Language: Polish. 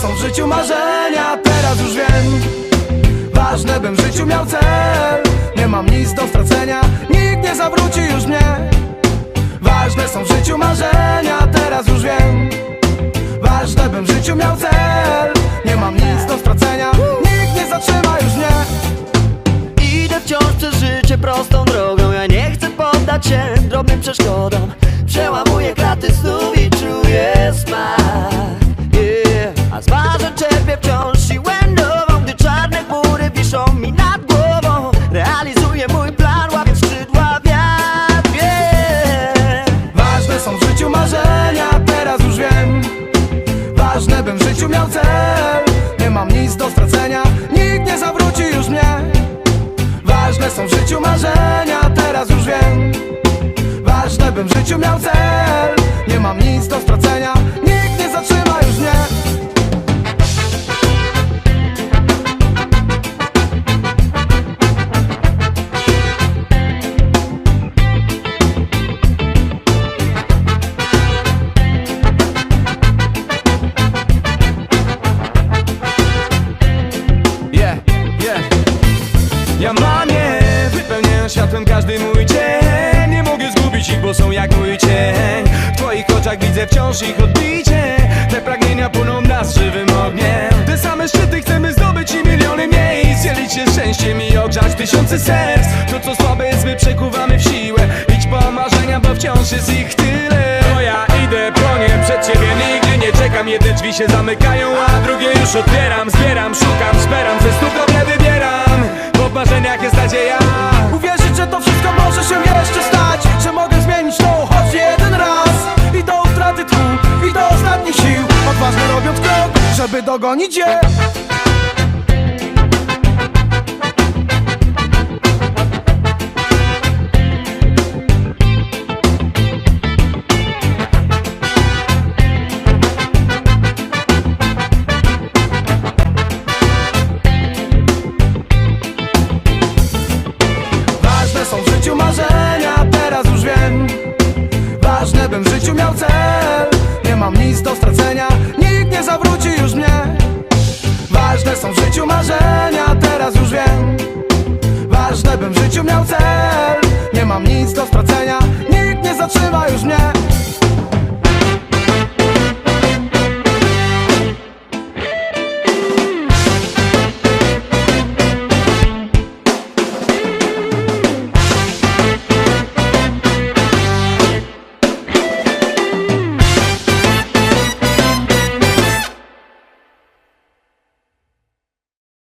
są w życiu marzenia, teraz już wiem. Ważne bym w życiu miał cel. Nie mam nic do stracenia, nikt nie zawróci już mnie. Ważne są w życiu marzenia, teraz już wiem. Ważne bym w życiu miał cel. Nie mam nic do stracenia, nikt nie zatrzyma już mnie. Idę wciąż przez życie prostą drogą. Ja nie chcę poddać się drobnym przeszkodom. Przełamuję kraty znów Ważne bym w życiu miał cel Nie mam nic do stracenia, nikt nie zawróci już mnie. Ważne są w życiu marzenia, teraz już wiem. Ważne bym w życiu miał cel Nie mam nic do stracenia, nikt nie zatrzyma już mnie każdy mój dzień Nie mogę zgubić ich, bo są jak mój cień. W twoich oczach widzę wciąż ich odbicie. Te pragnienia płyną nas żywym ogniem. Te same szczyty chcemy zdobyć i miliony miejsc. Dzielić się szczęściem i ogrzać tysiące serc. To co słabe jest, my przekuwamy w siłę. Idź po marzenia, bo wciąż jest ich tyle. Bo ja idę po nie przed ciebie nigdy nie czekam. Jedne drzwi się zamykają, a drugie już otwieram. Zbieram, szukam, szperam, ze stóp żeby dogonić je. Ważne są w życiu marzenia, teraz już wiem. Ważne bym w życiu miał cel. Nie mam nic do stracenia, nie zawróci już mnie. Ważne są w życiu marzenia, teraz już wiem. Ważne bym w życiu miał cel. Nie mam nic do stracenia, nikt nie zatrzyma już mnie